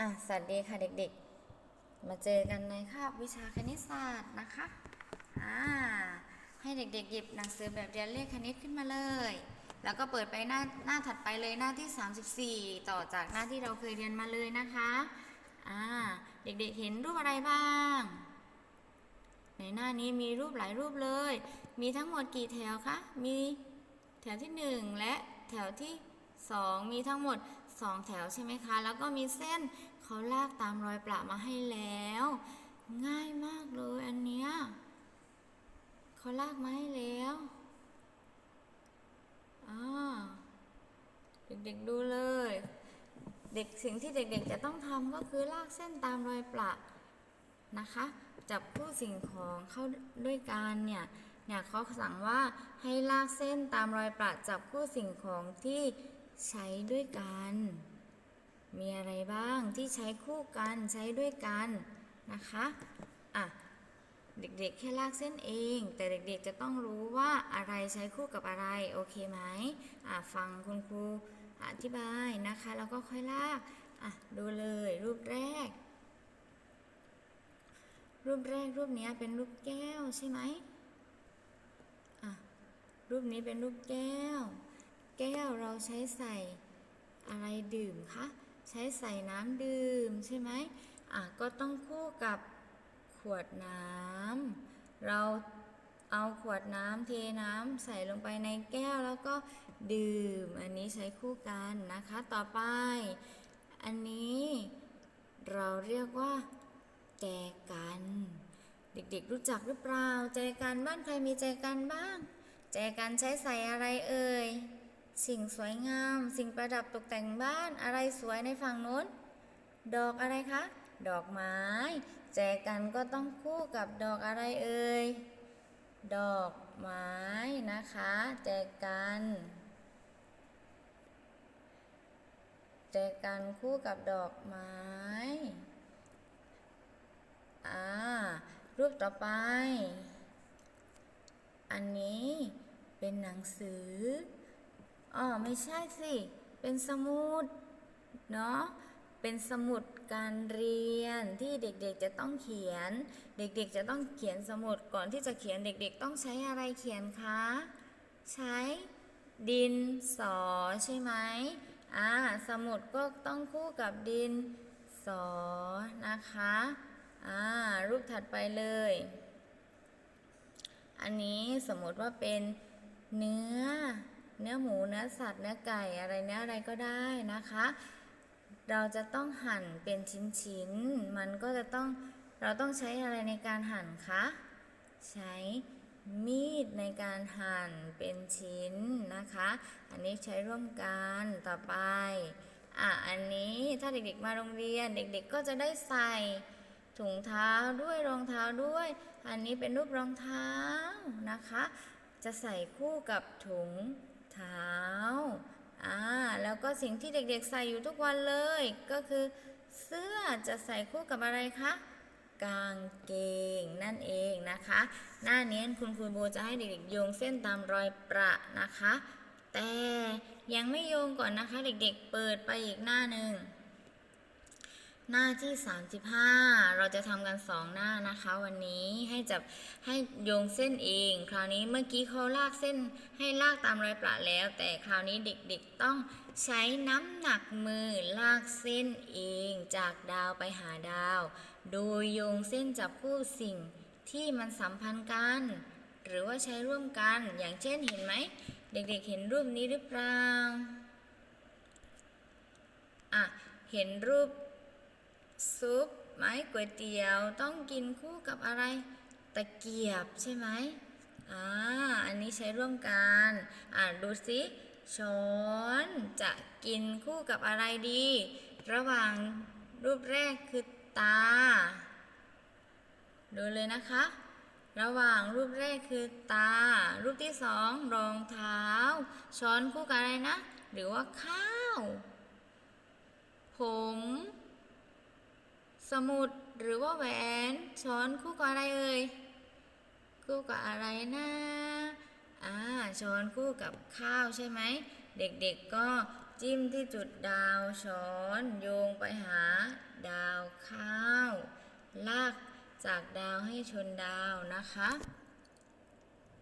อะสวัสดีค่ะเด็กๆ มาเจอกันในคาบวิชาคณิตศาสตร์นะคะ อ่า ให้เด็กๆ หยิบหนังสือแบบเรียนเลขคณิตขึ้นมาเลย แล้วก็เปิดไปหน้าหน้าถัดไปเลยหน้าที่ 34 ต่อจากหน้าที่เราเคยเรียนมาเลยนะคะ อ่า เด็กๆ เห็นรูปอะไรบ้าง ในหน้านี้มีรูปหลายรูปเลย มีทั้งหมดกี่แถวคะ มีแถวที่ 1 และแถวที่ 2 มีทั้งหมด 2แถวใช่ไหมคะ แล้วก็มีเส้นเขาลากตามรอยประมาให้แล้ว ง่ายมากเลยอันเนี้ยเขาลากมาให้แล้วอ่าเด็กๆดูเลย เด็กสิ่งที่เด็กๆจะต้องทำก็คือลากเส้นตามรอยประนะคะ จับคู่สิ่งของเข้าด้วยกันเนี่ยเนี่ยเขาสั่งว่าให้ลากเส้นตามรอยประจับคู่สิ่งของที่ ใช้ด้วยกัน มีอะไรบ้างที่ใช้คู่กันใช้ด้วยกันนะคะอะเด็กๆ แค่ลากเส้นเอง แต่เด็กๆจะต้องรู้ว่าอะไรใช้คู่กับอะไร โอเคไหมอะฟังคุณครูอธิบายนะคะ แล้วก็ค่อยลากอะดูเลยรูปแรก รูปแรกรูปนี้เป็นรูปแก้วใช่ไหมอะรูปนี้เป็นรูปแก้ว แก้วเราใช้ใส่อะไรดื่มคะ ใช้ใส่น้ำดื่มใช่ไหมอะก็ต้องคู่กับขวดน้ำเราเอาขวดน้ำเทน้ำใส่ลงไปในแก้วแล้วก็ดื่ม อันนี้ใช้คู่กันนะคะ ต่อไป อันนี้เราเรียกว่า แจกัน เด็กๆรู้จักหรือเปล่า แจกันบ้านใครมีแจกันบ้าง แจกันใช้ใส่อะไรเอ่ย สิ่งสวยงาม สิ่งประดับตกแต่งบ้านอะไรสวยในฝั่งนู้น ดอกอะไรคะ ดอกไม้ แจกันก็ต้องคู่กับดอกอะไรเอ่ย ดอกไม้นะคะ แจกัน แจกันคู่กับดอกไม้ อ่า รูปต่อไป อันนี้เป็นหนังสือ อ๋อไม่ใช่สิ เป็นสมุดเนาะ เป็นสมุดการเรียนที่เด็กๆจะต้องเขียน เด็กๆจะต้องเขียนสมุดก่อนที่จะเขียนเด็กๆ ต้องใช้อะไรเขียนคะ ใช้ดินสอใช่ไหมอ่าสมุดก็ต้องคู่กับดินสอนะคะอ่ารูปถัดไปเลย อันนี้สมมติว่าเป็นเนื้อ เนื้อหมูเนื้อสัตว์เนื้อไก่อะไรเนื้ออะไรก็ได้นะคะ เราจะต้องหั่นเป็นชิ้นๆ มันก็จะต้องเราต้องใช้อะไรในการหั่นคะใช้มีดในการหั่นเป็นชิ้นนะคะ อันนี้ใช้ร่วมกันต่อไป อะ อันนี้ถ้าเด็กๆมาโรงเรียนเด็กๆก็จะได้ใส่ถุงเท้าด้วยรองเท้าด้วย อันนี้เป็นรูปรองเท้านะคะ จะใส่คู่กับถุง เท้าอ่าแล้วก็สิ่งที่เด็กๆใส่อยู่ทุกวันเลย ก็คือเสื้อจะใส่คู่กับอะไรคะกางเกงนั่นเองนะคะ หน้านี้คุณครูโบจะให้เด็กๆโยงเส้นตามรอยประนะคะ แต่ยังไม่โยงก่อนนะคะ เด็กๆเปิดไปอีกหน้าหนึ่ง หน้าที่ 35 เราจะทำกัน 2 หน้านะคะวันนี้ให้จับให้โยงเส้นเอง คราวนี้เมื่อกี้เขาลากเส้นให้ลากตามรอยประแล้ว แต่คราวนี้เด็กๆต้องใช้น้ำหนักมือลากเส้นเองจากดาวไปหาดาว โดยโยงเส้นจับคู่สิ่งที่มันสัมพันธ์กัน หรือว่าใช้ร่วมกันอย่างเช่นเห็นไหม เด็กๆเห็นรูปนี้หรือเปล่าอะเห็นรูป ซุปไหมก๋วยเตี๋ยวต้องกินคู่กับอะไร ตะเกียบใช่ไหมอ่าอันนี้ใช้ร่วมกัน อ่าดูสิช้อนจะกินคู่กับอะไรดี ระหว่างรูปแรกคือตา ดูเลยนะคะ ระหว่างรูปแรกคือตา รูปที่สองรองเท้า ช้อนคู่กับอะไรนะ หรือว่าข้าว ผม สมุดหรือว่าแหวนช้อนคู่กับอะไรเอ่ยคู่กับอะไรนะอ่าช้อนคู่กับข้าวใช่ไหม เด็กๆก็จิ้มที่จุดดาวช้อนโยงไปหาดาวข้าว ลากจากดาวให้ชนดาวนะคะ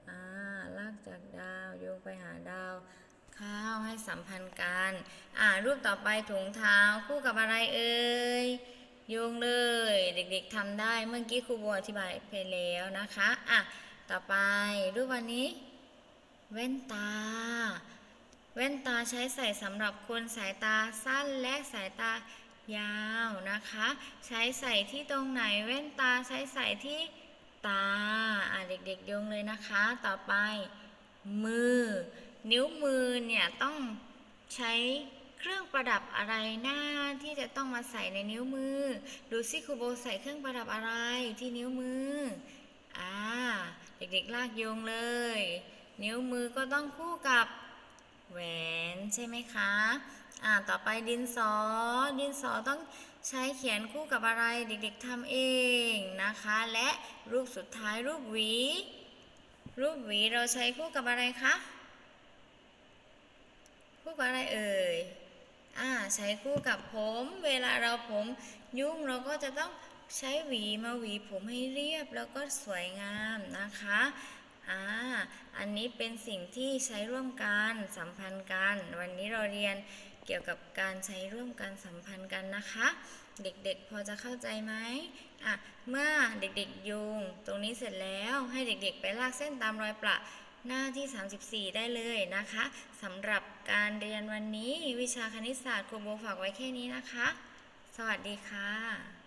อ่าลากจากดาวโยงไปหาดาวข้าวให้สัมพันธ์กัน อ่ารูปต่อไปถุงเท้าคู่กับอะไรเอ่ย โยงเลย เด็กๆทำได้เมื่อกี้ครูบัวอธิบายไปแล้วนะคะอะต่อไปรูปวันนี้ แว่นตา แว่นตาใช้ใส่สำหรับคนสายตาสั้นและสายตายาวนะคะ ใช้ใส่ที่ตรงไหนแว่นตาใช้ใส่ที่ตาอะเด็กๆโยงเลยนะคะ ต่อไป มือ นิ้วมือเนี่ยต้องใช้ เครื่องประดับอะไรหน้าที่จะต้องมาใส่ในนิ้วมือ ดูสิครูโบใส่เครื่องประดับอะไรที่นิ้วมือ อ่า เด็กๆลากโยงเลย นิ้วมือก็ต้องคู่กับแหวนใช่ไหมคะ อ่า ต่อไปดินสอ ดินสอต้องใช้เขียนคู่กับอะไร เด็กๆทำเองนะคะ และรูปสุดท้ายรูปหวี รูปหวีเราใช้คู่กับอะไรคะ คู่กับอะไรเอ่ย ใช้คู่กับผม เวลาเราผมยุ่งเราก็จะต้องใช้หวีมาหวีผมให้เรียบแล้วก็สวยงามนะคะอ่าอันนี้เป็นสิ่งที่ใช้ร่วมกันสัมพันธ์กัน วันนี้เราเรียนเกี่ยวกับการใช้ร่วมกันสัมพันธ์กันนะคะ เด็กๆพอจะเข้าใจไหมอะเมื่อเด็กๆโยงตรงนี้เสร็จแล้วให้เด็กๆไปลากเส้นตามรอยประ หน้าที่ 34 ได้เลยนะคะสำหรับการเรียนวันนี้วิชาคณิตศาสตร์ครูโบฝากไว้แค่นี้นะคะ สวัสดีค่ะ